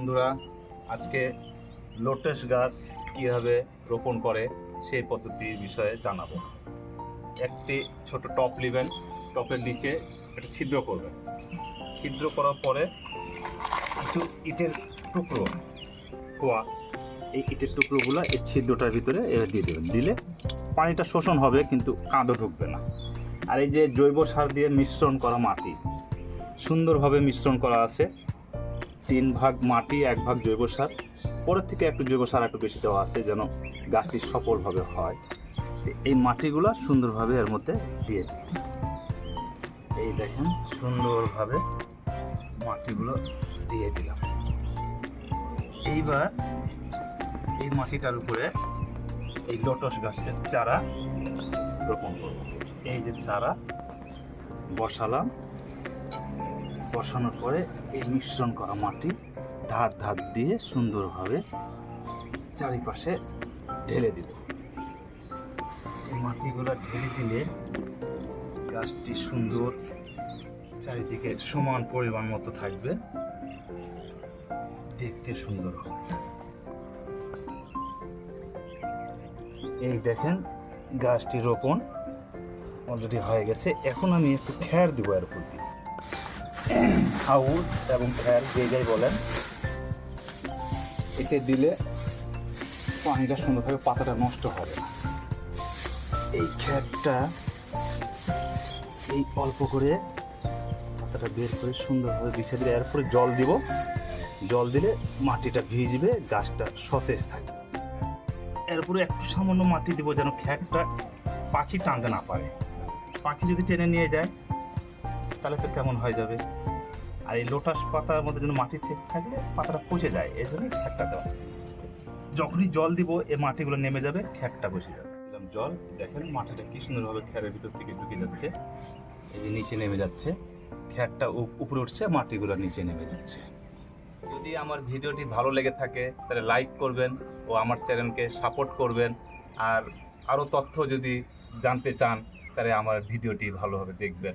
বন্ধুরা, আজকে লোটাস গাছ কীভাবে রোপণ করে সেই পদ্ধতির বিষয়ে জানাব। একটি ছোট টপ নেবেন, টপের নিচে একটা ছিদ্র করবেন। ছিদ্র করার পরে কিছু ইটের টুকরো, কোয়া, এই ইটের টুকরোগুলো এই ছিদ্রটার ভিতরে এবার দিয়ে দেবেন। দিলে পানিটা শোষণ হবে, কিন্তু কাঁদও ঢুকবে না। আর এই যে জৈব সার দিয়ে মিশ্রণ করা মাটি, সুন্দরভাবে মিশ্রণ করা আছে। তিন ভাগ মাটি, এক ভাগ জৈব সার। পরের থেকে একটু জৈব সার একটু বেশি দেওয়া আছে যেন গাছটি সফলভাবে হয়। এই মাটিগুলো সুন্দরভাবে এর মধ্যে দিয়ে দিই। এই দেখেন, সুন্দরভাবে মাটিগুলো দিয়ে দিলাম। এইবার এই মাটিটার উপরে এই লোটস গাছের চারা রোপণ করব। এই যে চারা বসালাম। বসানোর পরে এই মিশ্রণ করা মাটি ধার ধার দিয়ে সুন্দরভাবে চারিপাশে ঢেলে দিব। এই মাটিগুলো ঢেলে দিলে গাছটি সুন্দর চারিদিকে সমান পরিমাণ মতো থাকবে। দেখতে সুন্দর হবে। এই দেখেন গাছটি রোপণ অলরেডি হয়ে গেছে। এখন আমি একটু খ্যার দিব এর উপর দিয়ে এবং খ্যার যে যাই বলেন, এতে দিলে পানিটা সুন্দরভাবে পাতাটা নষ্ট হবে না। এই খ্যারটা এই অল্প করে পাতাটা বের করে সুন্দরভাবে বিছিয়ে দিলে এরপরে জল দিব। জল দিলে মাটিটা ভিজবে, গাছটা সতেজ থাকবে। এরপরে একটু সামান্য মাটি দিব যেন খ্যারটা পাখি টানতে না পারে। পাখি যদি টেনে নিয়ে যায় তাহলে তো কেমন হয়ে যাবে? আর এই লোটাস পাতার মধ্যে যেন মাটি ঠিক থাকলে পাতাটা পচে যায়, এই জন্যই খ্যাকটা দেওয়া। যখনই জল দিব এই মাটিগুলো নেমে যাবে খ্যাকটা বসে যাবে। দিলাম জল, দেখেন মাটিটা কি সুন্দরভাবে খ্যারের ভিতর থেকে ঢুকে যাচ্ছে। এই যে নিচে নেমে যাচ্ছে খ্যারটা উপ- উপরে উঠছে, মাটিগুলো নিচে নেমে যাচ্ছে। যদি আমার ভিডিওটি ভালো লেগে থাকে, তাহলে লাইক করবেন ও আমার চ্যানেলকে সাপোর্ট করবেন। আর আরও তথ্য যদি জানতে চান, তাহলে আমার ভিডিওটি ভালোভাবে দেখবেন।